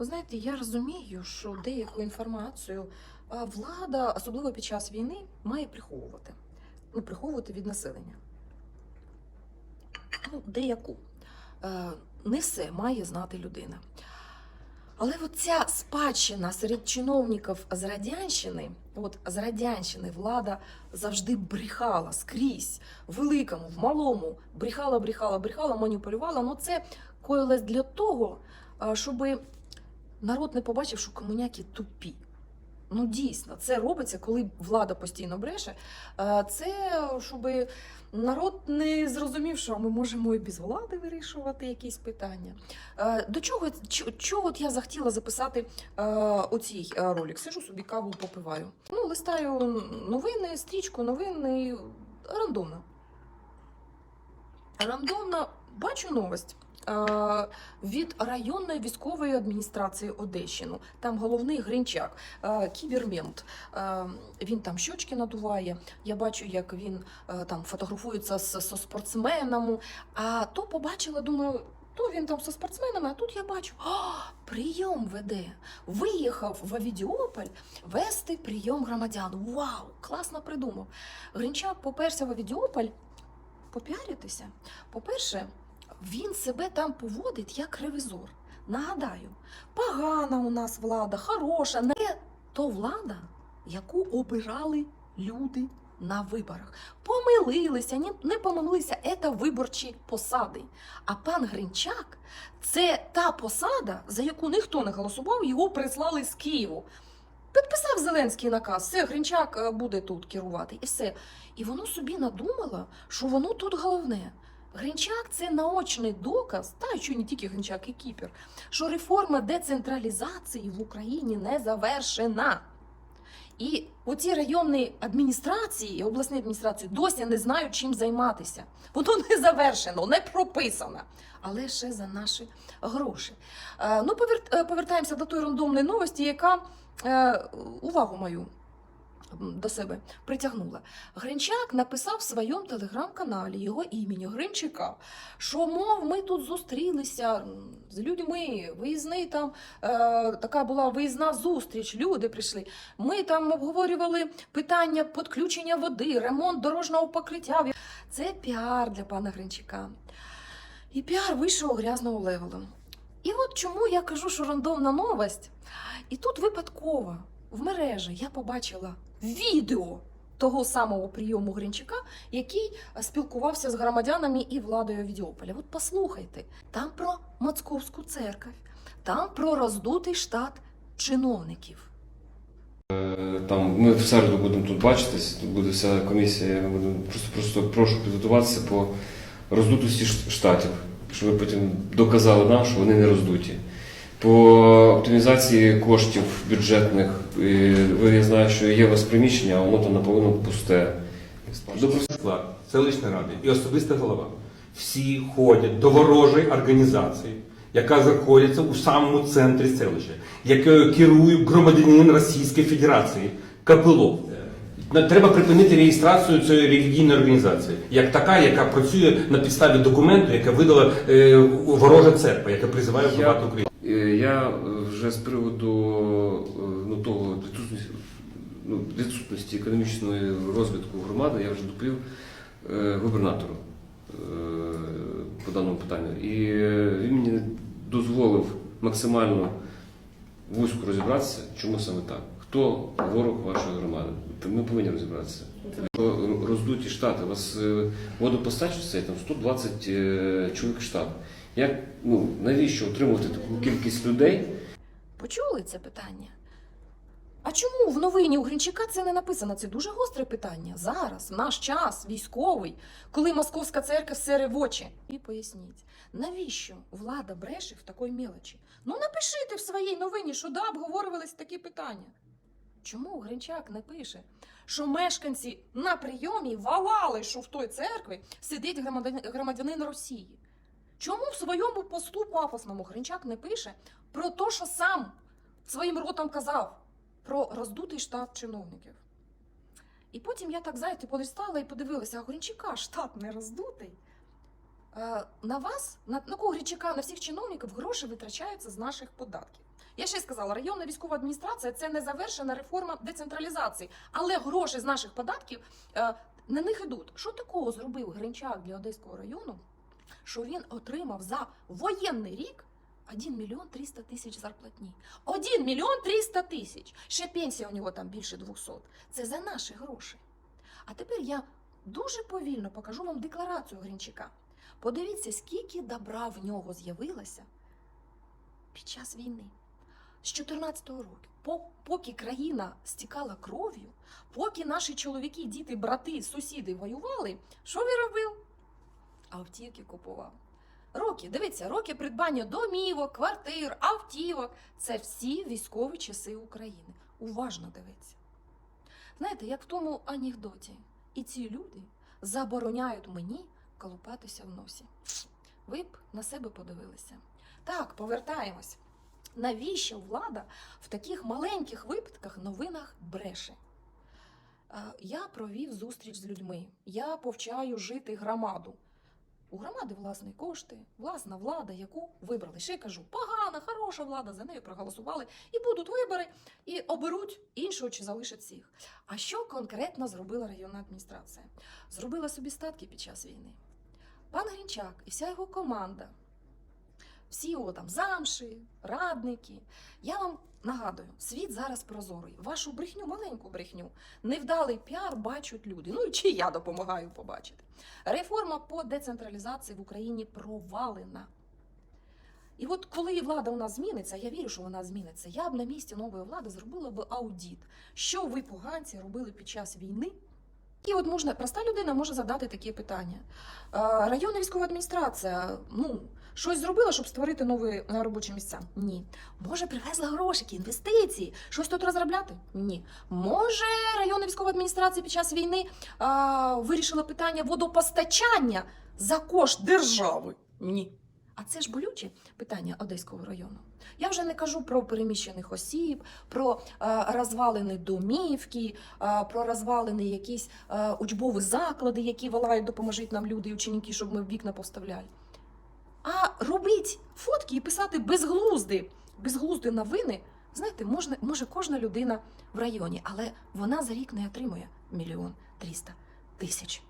Ви знаєте, я розумію, що деяку інформацію влада, особливо під час війни, має приховувати. Ну, приховувати від населення. Ну, деяку. Е, Не все має знати людина. Але от ця спадщина серед чиновників з Радянщини, от з Радянщини влада завжди брехала скрізь, в великому, в малому, брехала, брехала, брехала, маніпулювала. Ну це коїлось для того, щоб народ не побачив, що комуняки тупі. Ну, дійсно, це робиться, коли влада постійно бреше. Е, Це щоб народ не зрозумів, що ми можемо і без влади вирішувати якісь питання. Е, До чого, чого от я захотіла записати е, оцій ролик? Сижу собі каву попиваю. Ну, листаю новини, стрічку, новини рандомно. Рандомно бачу новость. Е, Від районної військової адміністрації Одещину. Там головний Гринчак, е, кібермент. Е, Він там щочки надуває. Я бачу, як він там фотографується з, з спортсменами. А то побачила, думаю, то він там зі спортсменами, а тут я бачу, о, прийом веде. Виїхав в Авідіополь вести прийом громадян. Вау! Класно придумав. Гринчак поперся в Авідіополь попіаритися. По-перше, він себе там поводить як ревізор. Нагадаю, погана у нас влада, хороша, не то влада, яку обирали люди на виборах. Помилилися, ні, не помилилися, це виборчі посади. А пан Гринчак це та посада, за яку ніхто не голосував, його прислали з Києву. Підписав Зеленський наказ, все, Гринчак е, буде тут керувати, і все. І воно собі надумало, що воно тут головне. Гринчак це наочний доказ, та що не тільки Гринчак і Кіпер, що реформа децентралізації в Україні не завершена. І оці районні адміністрації обласні адміністрації досі не знають, чим займатися. Воно не завершено, не прописано, але ще за наші гроші. Е, ну, е, повертаємося до тої рандомної новості, яка е, увагу мою до себе притягнула. Гринчак написав в своєму телеграм-каналі його імені Гринчака, що, мов, ми тут зустрілися з людьми, виїзний там е, така була виїзна зустріч, люди прийшли. Ми там обговорювали питання підключення води, ремонт дорожнього покриття. Це піар для пана Гринчака. І піар вийшов грязного левелу. І от чому я кажу, що рандомна новость. І тут випадково в мережі я побачила відео того самого прийому Гринчака, який е, спілкувався з громадянами і владою Відіополя. От послухайте, там про Московську церковь, там про роздутий штат чиновників. Е, Там ми в середу будемо тут бачитись, тут буде вся комісія. Ми будемо просто просто прошу підготуватися по роздутості штатів, щоб ви потім доказали нам, що вони не роздуті. По оптимізації коштів бюджетних, е, я знаю, що є у вас приміщення, а воно там наполовину пусте. Добре. склад селищної ради і особиста голова всі ходять до ворожої організації, яка знаходиться у самому центрі селища, якою керує громадянин Російської Федерації Капилов. Треба припинити реєстрацію цієї релігійної організації, як така, яка працює на підставі документу, яке видала е, ворожа церква, яка призиває вбивати Україну. Я е, вже з приводу е, ну, того відсутності, ну, відсутності економічної розвитку громади я вже доповів е, губернатору по даному питанню. І він мені дозволив максимально вузько розібратися, чому саме так. Хто ворог вашої громади? Ми повинні розібратися. Роздуті штати. У вас водопостачується там 120 е, чоловік штат. Як ну навіщо отримувати таку кількість людей? Почули це питання? А чому в новині у Гринчака це не написано? Це дуже гостре питання. Зараз, в наш час, військовий, коли московська церква сере в очі. І поясніть, навіщо влада бреше в такої мелочі? Ну напишіть в своїй новині, що да, обговорювались такі питання. Чому Гринчак не пише, що мешканці на прийомі валали, що в той церкві сидить громадянин Росії? Чому в своєму посту пафосному Гринчак не пише про те, що сам своїм ротом казав про роздутий штат чиновників? І потім я так, знаєте, полистала і подивилася, а у Гринчака штат не роздутий. Е, На вас, на, на кого Гринчака, на всіх чиновників гроші витрачаються з наших податків. Я ще сказала, районна військова адміністрація це не завершена реформа децентралізації, але гроші з наших податків е, на них ідуть. Що такого зробив Гринчак для Одеського району, що він отримав за воєнний рік 1 мільйон 300 тисяч зарплатні. 1 мільйон 300 тисяч. Ще пенсія у нього там більше 200. Це за наші гроші. А тепер я дуже повільно покажу вам декларацію Гринчака. Подивіться, скільки добра в нього з'явилося під час війни. З 14-го року, поки країна стікала кров'ю, поки наші чоловіки, діти, брати, сусіди воювали, що він робив? Автівки купував. Роки, дивіться, роки придбання домівок, квартир, автівок це всі військові часи України. Уважно дивіться. Знаєте, як в тому анекдоті, і ці люди забороняють мені колупатися в носі. Ви б на себе подивилися. Так, повертаємось. Навіщо влада в таких маленьких випадках новинах бреше? Е, Я провів зустріч з людьми. Я повчаю жити громаду. У громади власні кошти, власна влада, яку вибрали. Ще кажу, погана, хороша влада, за нею проголосували, і будуть вибори, і оберуть іншого чи залишать всіх. А що конкретно зробила районна адміністрація? Зробила собі статки під час війни. Пан Грінчак і вся його команда, всі його там замші, радники. Я вам нагадую, світ зараз прозорий. Вашу брехню, маленьку брехню, невдалий піар бачать люди. Ну і чи я допомагаю побачити. Реформа по децентралізації в Україні провалена. І от коли влада у нас зміниться, я вірю, що вона зміниться. Я б на місці нової влади зробила б аудіт, що ви поганці робили під час війни. І от можна, проста людина може задати такі питання. Е, Районна військова адміністрація, ну, щось зробила, щоб створити нові е, робочі місця? Ні. Може, привезла грошики, інвестиції, щось тут розробляти? Ні. Може, районна військова адміністрація під час війни а, вирішила питання водопостачання за кошт держави? Ні. А це ж болюче питання Одеського району. Я вже не кажу про переміщених осіб, про е, розвалені домівки, е, про розвалені якісь е, учбові заклади, які волають, допоможіть нам люди і ученики, щоб ми вікна поставляли. А робити фотки і писати безглузди, безглузди новини, знаєте, можна, може кожна людина в районі, але вона за рік не отримує мільйон тріста тисяч